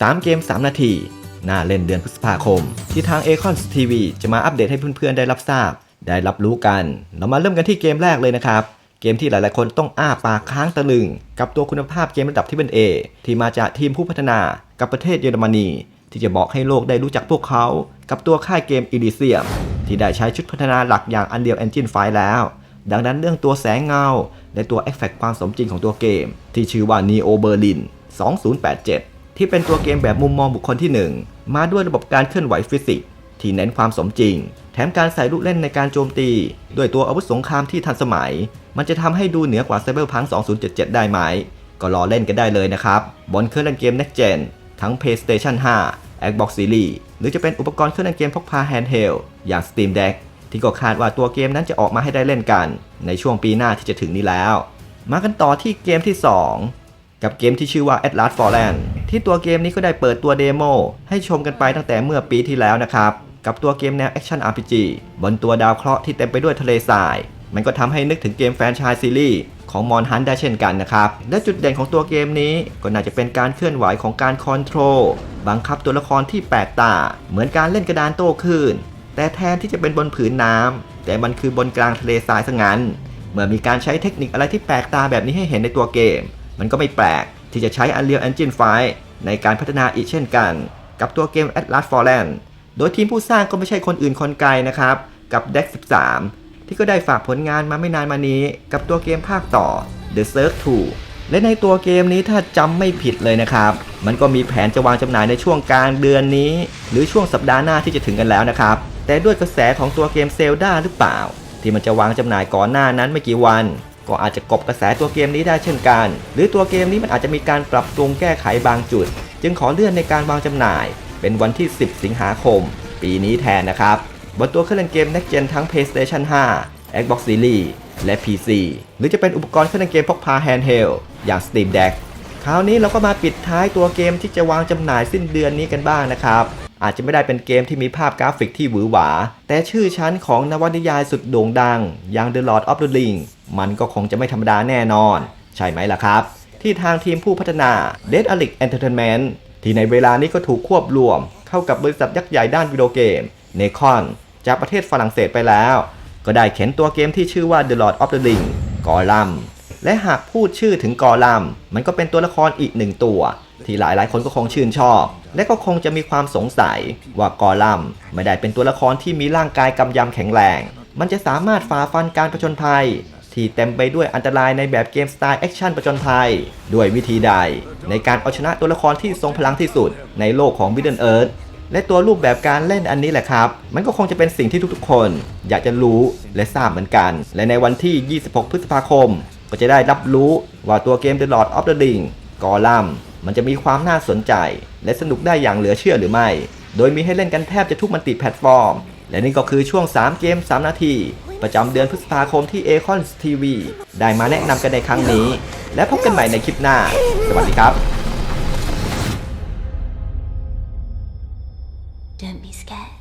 3 เกม 3 นาที น่าเล่นเดือนพฤษภาคม ที่ทาง a c o n TV จะมาอัปเดตให้เพื่อนๆได้รับทราบ ได้รับรู้กัน เรามาเริ่มกันที่เกมแรกเลยนะครับ เกมที่หลายๆคนต้องอ้าปากค้างตะลึง กับตัวคุณภาพเกมระดับที่เป็น A ที่มาจากทีมผู้พัฒนากับประเทศเยอรมนี ที่จะบอกให้โลกได้รู้จักพวกเขา กับตัวค่ายเกม Elysium ที่ได้ใช้ชุดพัฒนาหลักอย่าง Unreal Engine 5แล้วดังนั้นเรื่องตัวแสงเงา และตัวเอฟเฟกต์ความสมจริงของตัวเกม ที่ชื่อว่า Neo Berlin 2087 ที่เป็นตัวเกมแบบมุมมองบุคคลที่ 1 มาด้วยระบบการเคลื่อนไหวฟิสิกส์ที่เน้นความสมจริง แถมการใส่ลูกเล่นในการโจมตี ด้วยตัวอาวุธสงครามที่ทันสมัย มันจะทำให้ดูเหนือกว่า Cyberpunk 2077 ได้ไหม ก็รอเล่นกันได้เลยนะครับบนเครื่องเล่นเกม Next Gen ทั้ง PlayStation 5 Xbox Series หรือจะเป็นอุปกรณ์เครื่องเล่นเกมพกพา handheld อย่าง Steam Deck ที่ก็คาดว่าตัวเกมนั้นจะออกมาให้ได้เล่นกัน ในช่วงปีหน้าที่จะถึงนี้แล้ว มากันต่อที่เกมที่ 2 กับเกมที่ชื่อว่า Atlas Fallen ที่ตัวเกมนี้ก็ได้เปิดตัวเดโมให้ชมกันไปตั้งแต่เมื่อปีที่แล้วนะครับ กับตัวเกมแนว Action RPG บนตัวดาวเคราะห์ที่เต็มไปด้วยทะเลทราย มันก็ทำให้นึกถึงเกมแฟรนไชส์ซีรีส์ของมอนฮันได้เช่นกันนะครับ และจุดเด่นของตัวเกมนี้ก็น่าจะเป็นการเคลื่อนไหวของการคอนโทรลบังคับตัวละครที่แปลกตา เหมือนการเล่นกระดานโต้คลื่นแต่แทนที่จะเป็นบนผืนน้ำแต่มันคือบนกลางทะเลทรายซะงั้น เมื่อมีการใช้เทคนิคอะไรที่แปลกตาแบบนี้ให้เห็นในตัวเกม มันก็ไม่แปลกที่จะใช้ Unreal Engine 5 ในการพัฒนาอีกเช่นกัน กับตัวเกม Atlas Fallen โดยทีมผู้สร้างก็ไม่ใช่คนอื่นคนไกลนะครับ กับ Deck 13 ที่ก็ได้ฝากผลงานมาไม่นานมานี้ กับตัวเกมภาคต่อ The Surf 2และในตัวเกมนี้ถ้าจำไม่ผิดเลยนะครับ มันก็มีแผนจะวางจำหน่ายในช่วงกลางเดือนนี้ หรือช่วงสัปดาห์หน้าที่จะถึงกันแล้วนะครับ แต่ด้วยกระแสของตัวเกมเซลดาหรือเปล่า ที่มันจะวางจำหน่ายก่อนหน้านั้นไม่กี่วัน ก็อาจจะกบกระแสตัวเกมนี้ได้เช่นกัน หรือตัวเกมนี้มันอาจจะมีการปรับปรุงแก้ไขบางจุด จึงขอเลื่อนในการวางจำหน่าย เป็นวันที่ 10 สิงหาคม ปีนี้แทนนะครับ บนตัวเครื่องเล่นเกม Next Gen ทั้ง PlayStation 5 Xbox Series และ PC หรือจะเป็นอุปกรณ์เครื่องเล่นเกมพกพา handheld อย่าง Steam Deck คราวนี้เราก็มาปิดท้ายตัวเกมที่จะวางจำหน่ายสิ้นเดือนนี้กันบ้างนะครับ อาจจะไม่ได้เป็นเกมที่มีภาพกราฟิกที่หวือหวา แต่ชื่อชั้นของนวนิยายสุดโด่งดัง อย่าง The Lord of the Ring มันก็คงจะไม่ธรรมดาแน่นอน ใช่ไหมล่ะครับ ที่ทางทีมผู้พัฒนา Dead Alic Entertainment ที่ในเวลานี้ก็ถูกควบรวม เข้ากับบริษัทยักษ์ใหญ่ด้านวิดีโอเกม n a c o n จากประเทศฝรั่งเศสไปแล้ว ก็ได้เข็นตัวเกมที่ชื่อว่า The Lord of the Ring กอลัมและหากพูดชื่อถึงกอลัมมันก็เป็นตัวละครอีกหนึ่งตัว ที่หลายหลายคนก็คงชื่นชอบ และก็คงจะมีความสงสัยว่ากอลัมไม่ได้เป็นตัวละครที่มีร่างกายกำยำแข็งแรง มันจะสามารถฝ่าฟันการผจญภัย ที่เต็มไปด้วยอันตรายในแบบเกมสไตล์แอคชั่นผจญภัย ด้วยวิธีใด ในการเอาชนะตัวละครที่ทรงพลังที่สุด ในโลกของ Middle Earth และตัวรูปแบบการเล่นอันนี้แหละครับ มันก็คงจะเป็นสิ่งที่ทุกๆ คน อยากจะรู้และทราบเหมือนกัน และในวันที่ 26 พฤษภาคม ก็จะได้รับรู้ว่าตัวเกม The Lord of the Ring กอลัม มันจะมีความน่าสนใจ และสนุกได้อย่างเหลือเชื่อหรือไม่ โดยมีให้เล่นกันแทบจะทุกมันติแพลตฟอร์ม และนี่ก็คือช่วง 3 เกม 3 นาที ประจำเดือนพฤษภาคมที่ a c o n TV ได้มาแนะนำกันในครั้งนี้ และพบกันใหม่ในคลิปหน้า สวัสดีครับ Don't be scared.